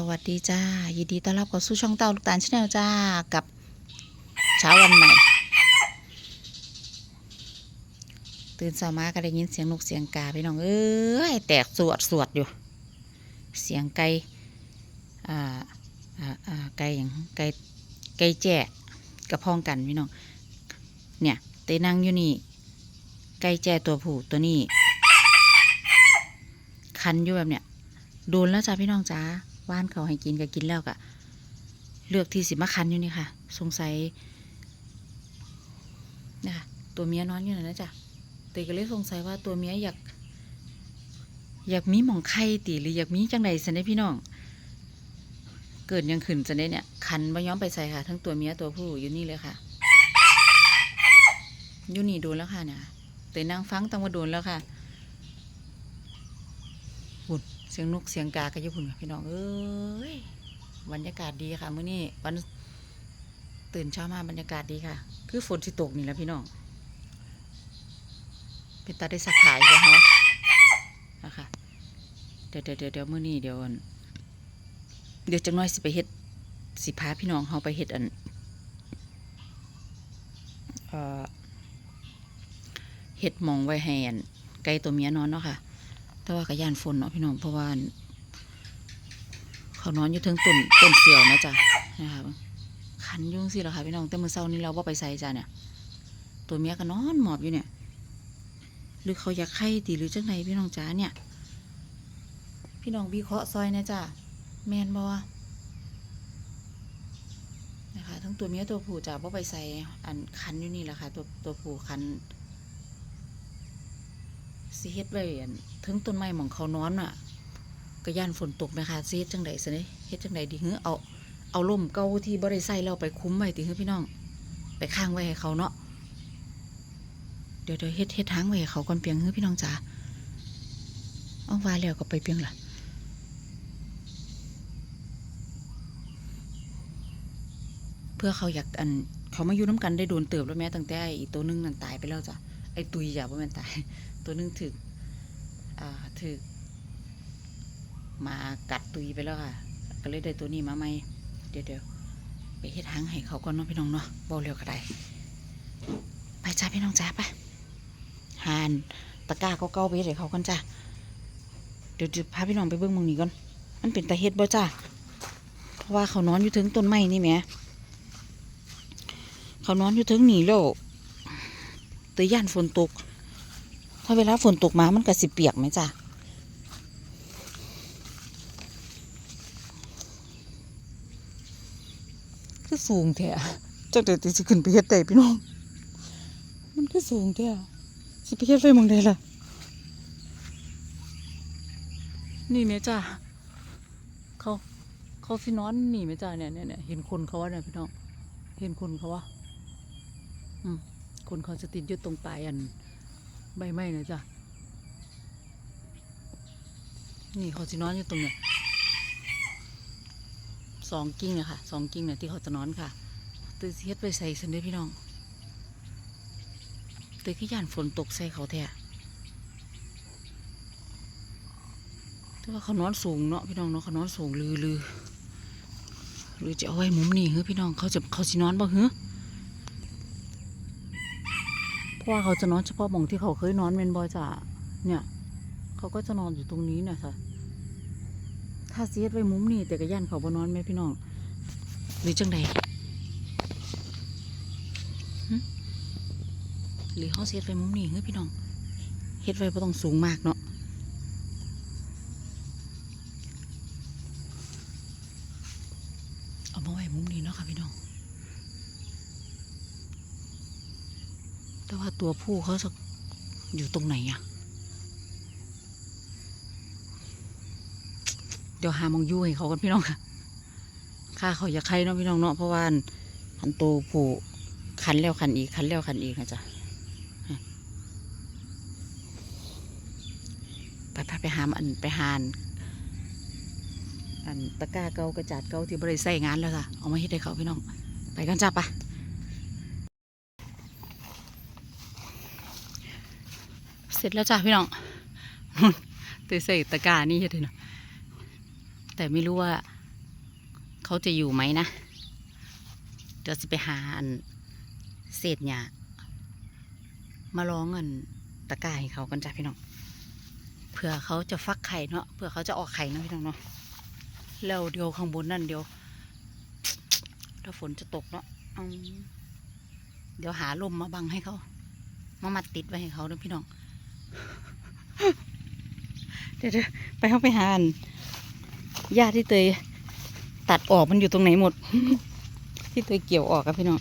สวัสดีจ้า ยินดีต้อนรับเข้าสู่ช่องเต้าลูกตาลชาแนลจ้า กับเช้าวันใหม่ ตื่นเช้ามาก็ได้ยินเสียงนกเสียงกาพี่น้องเอ้ยแตกสวดสวดอยู่ เสียงไก่อ่าอ่าอ่าไก่อย่างไก่ไก่แจ้กระพองกันพี่น้องเนี่ยเตนั่งอยู่นี่ ไก่แจ้ตัวผู้ตัวนี้ คันอยู่แบบเนี้ยโดนแล้วจ้าพี่น้องจ้า ว่านเขาให้กินก็กินแล้วกะเลือกที่สิมาคันอยู่นี่ค่ะ สงสัยนี่ยค่ะตัวเมียนอนอยู่นั่นนะจ้ะเตยก็เลยสงสัยว่าตัวเมียอยากอยากมีหมองไข่ตีหรืออยากมีจังใดสันได้พี่น้อง เกิดยังขึ้นสันได้เนี่ยคันมาย้อมไปใส่ค่ะ ทั้งตัวเมียตัวผู้อยู่นี่เลยค่ะอยู่นี่โดนแล้วค่ะเนี่ยเตยนั่งฟังตั้งว่าโดนแล้วค่ะ เสียงนกเสียงกาก็อยุพุ่นค่ะพี่น้องเอ้ยบรรยากาศดีค่ะมื้อนี้วันตื่นเช้ามาบรรยากาศดีค่ะ คือฝนสิตกนี่แหละพี่น้องเป็นตาได้สักขายเลยฮะนะคะเดี๋ยวเดี๋ยวเดี๋ยวเมื้อนี้เดี๋ยวเดี๋ยวจังน้อยสิไปเฮ็ดสิพาพี่น้องเฮาไปเฮ็ดอันเอ่อเฮ็ดหมองไว้ให้อันไก่ตัวเมียนอนเนาะค่ะ แต่ว่าก็ย่านฝนเนาะพี่น้องเพราะว่าเขานอนอยู่เทิงต้นต้นเสียวนะจ๊ะนะคะคันยุ่งสิเหรอคะพี่น้องแต่มื้อเช้านี้เราว่าไปใส่จ้ะเนี่ยตัวเมียก็นอนหมอบอยู่เนี่ย หรือเขาอยากไข่ตีหรือจังไหนพี่น้องจ๋าเนี่ย พี่น้องวิเคราะห์ซอยนะจ๊ะแมนบ่นะคะทั้งตัวเมียตัวผู้จ้ะว่าไปใส่อันคันอยู่นี่แหละค่ะ ตัวตัวผู้คัน สิเฮ็ดไว้ถึงต้นไม้หมองเขานอนอะก็ย่านฝนตกนะคะสิเฮ็ดจังไดสิเนี่เฮ็ดจังไดดีหือเอาเอาล่มเก่าที่บ่ได้ใส่แล้วไปคุ้มไว้ติหือพี่น้อง ไปข้างไว้ให้เขาเนาะเดี๋ยวเดี๋ยวเฮ็ดเฮ็ดทางไว้ให้เขาก่อนเพียงหือพี่น้องจ๋าเอาว่าแล้วก็ไปเพียงล่ะเพื่อเขาอยากอันเขามาอยู่น้ำกันได้โดนเติบแล้วแม้ตั้งแต่อีตัวหนึงนั่นตายไปแล้วจ้ะ ไอ้ตุยจ้ะบ่แม่นตาย ตัวนึงถึกอ่าถึก มากัดตุยไปแล้วค่ะ ก็เลยได้ตัวนี้มาใหม่เดี๋ยวเดี๋ยวไปเฮ็ดหางให้เขาก่อนเนาะพี่น้องเนาะเบาเร็วก็ได้ไปจ้าพี่น้องจ้าไปหานตะกร้าเก่าๆไปเฮ็ดให้เขาก่อนจ้าเดี๋ยวจะพาพี่น้องไปเบิ่งมองนี้ก่อน มันเป็นตาเฮ็ดบ่จ้าเพราะว่าเขานอนอยู่ถึงต้นไม้นี่แหมเขานอนอยู่ถึงหนี่แล้ว แตย่านฝนตก ถ้าเวลาฝนตกมามันก็สิเปียกไหมจ้ะคือสูงแท้จักเดี๋ยวติสิขึ้นไปเฮ็ดได้พี่น้อง มันคือสูงแท้สิไปเฮ็ดไว้หมองใดล่ะ นี่แม่จ้าเขาเขาสินอนนี่แม่จ้าเนี่ยเนี่ยเนี่ยเห็นคนเขาว่าเนี่ยพี่น้อง เห็นคนเขาว่าอืม คนเขาจะติดอยู่ตรงปลายอันใบไม้นะจ้ะนี่เขาจะนอนอยู่ตรงเนี้ยสองกิ่งเนี่ยค่ะสองกิ่งเนี่ยที่เขาจะนอนค่ะตือสิเฮ็ดไปใส่สันเด้พี่น้องตือขี้ยานฝนตกใส่เขาแท้แต่ว่าเขานอนสูงเนาะพี่น้องเนาะเขานอนสูงลือลือหรือจะเอาไว้มุมนี่เฮ้พี่น้องเขาจะเขาสินอนบ่เฮ้เพ ราะว่าเขาจะนอนเฉพาะหมองที่เขาเคยนอนเมนบอยจ้ะเนี่ย เขาก็จะนอนอยู่ตรงนี้เนี่ยค่ะ ถ้าเสียดไว้มุมนี่แต่ก็ย่านเขาบ่นอนไหมพี่น้อง หรือจังใดหึหรือเขาเสียดไว้มุมนี่เฮ้ยพี่น้องเฮ็ดไว้บ่ต้องสูงมากเนาะเอามาไว้มุมนี้เนาะค่ะพี่น้อง แต่ว่าตัวผู้เขาอยู่ตรงไหนอะเดี๋ยวหามองยู่ให้เขากันพี่น้องค่ะค่าเขาอยากใครเนาะพี่น้องเนาะเพราะว่าอันตัวผู้คันแล้วคันอีกคันแล้วคันอีกนะจ๊ะไปไปไปหามอันไปหานอันตะกร้าเกากระจาดเกาที่บริใส่งานแล้วค่ะเอามาให้ได้เขาพี่น้อง ไปกันจ้าปะ เสร็จแล้วจ้ะพี่น้องตัวใส่ตะกร้านี่เห็นเนาะแต่ไม่รู้ว่า เขาจะอยู่ไหมนะเดี๋ยวจะไปหาอันเศษหญ้ามาลองอันตะกร้าให้เขากันจ้ะพี่น้องเผื่อเขาจะฟักไข่เนาะเผื่อเขาจะออกไข่เนาะพี่น้องเนาะแล้วเดี๋ยวข้างบนนั่นเดี๋ยวถ้าฝนจะตกเนาะเดี๋ยวหาลมมาบังให้เขา มามัดติดไว้ให้เขาด้อพี่น้อง เดี๋ยวไปเข้าไปหาอันหญ้าที่เตยตัดออกมันอยู่ตรงไหนหมด ที่เตยเกี่ยวออกอะพี่น้อง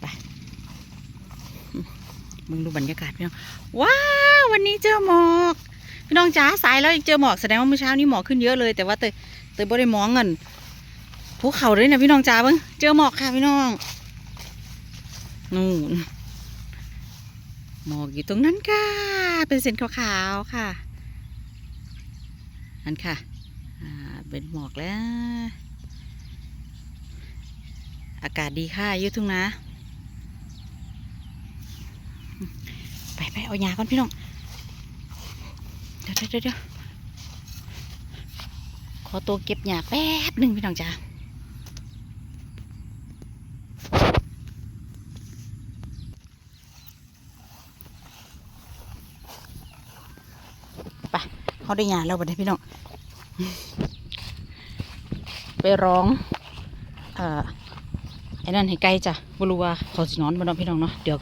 ไปมึงดูบรรยากาศพี่น้องว้าววันนี้เจอหมอกพี่น้องจ้าสายแล้วยังเจอหมอกแสดงว่าเมื่อเช้านี้หมอกขึ้นเยอะเลย แต่ว่าเตยเตยบ่ได้มองเงินภูเขาเลยนะพี่น้องจ้าเบิ้งเจอหมอกค่ะพี่น้องนู่น หมอกอยู่ตรงนั้นค่ะ เป็นเส้นขาวๆค่ะนั่นค่ะ เป็นหมอกแล้ว อากาศดีค่ะอยุทุ่งนะ ไปไปเอายาก่อนพี่น้องเดี๋ยวเดี๋ยวเดี๋ยวขอตัวเก็บหยาแป๊บหนึ่งพี่น้องจ้า เขาได้หยาแล้วบัดนี้พี่น้องไปร้องเออไอ้นั่นให้ไกลจ้ะบรูว่าเขาสินอนบนนอนพี่น้องเนาะเดี๋ยว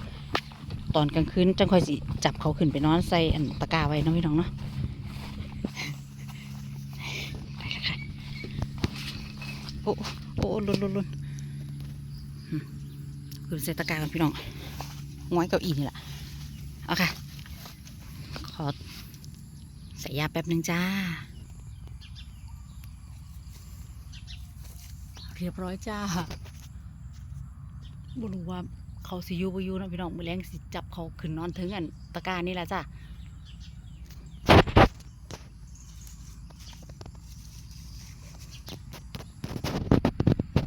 ตอนกลางคืนจังค่อยสิจับเขาขึ้นไปนอนใส่อันตะกร้าไว้เนาะพี่น้องเนาะโอ้โอ้ลุนลุนลุนคือใส่ตะกร้ากันพี่น้องง้อยเก้าอี้นี่แหละเอาค่ะขอ ใส่ยาแป๊บหนึ่งจ้า เรียบร้อยจ้าบ่รู้ว่าเขาสิยูบ่ยูนะพี่น้องมือแรงสิจับเขาขึ้นนอนถึงอันตะการนี่แหละจ้า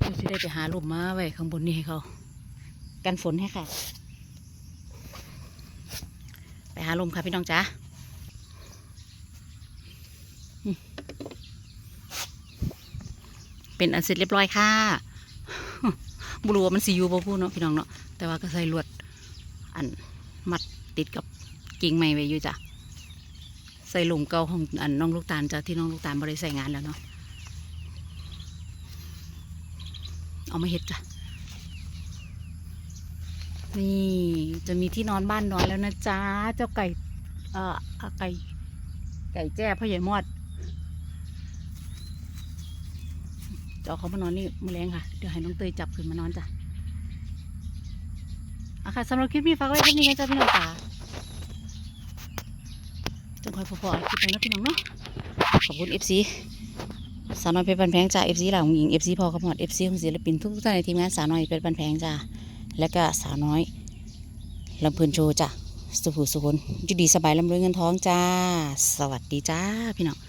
เราจะได้ไปหาลมมาไว้ข้างบนนี่ให้เขา กันฝนให้ค่ะ ไปหาลมค่ะพี่น้องจ้า เป็นอันเสร็จเรียบร้อยค่ะบรู้ว่มันสีอยู่บ่พูดเนาะพี่น้องเนาะแต่ว่าก็ใส่ลวด อันมัดติดกับกิ่งไม้ไว้อยู่จ้ะใส่หลุมเก่าของอันน้องลูกตาลจ้ะที่น้องลูกตาลบริใส่งานแล้วเนาะเอามาเห็ดจ้ะนี่จะมีที่นอนบ้านนอนแล้วนะจ๊ะเจ้าไก่ เอ่อไก่ ไก่แจ้พ่อใหญ่มอด จะเอาเขามานอนนี่มือแรงค่ะ เดี๋ยวให้น้องเตยจับขึ้นมานอนจ้ะอะค่ะสำหรับคลิปนี้ฝากไว้แค่นี้นะจ๊ะพี่น้องจ๋าจงคอยพอๆคลิปนี้นะพี่น้องเนาะ ขอบคุณเอฟซีสาวน้อยเพชรบันแพงจ้าเอฟซีหลังหญิงเอฟซีพอขมอดเอฟซีของศิลปินทุกท่านในทีมงานสาวน้อยเพชรบันแพงจ้าและก็สาวน้อยลำเพลินโชว์จ้าสุขุสุขนอยู่ดีสบายลำรวยเงินทองจ้า สวัสดีจ้าพี่น้อง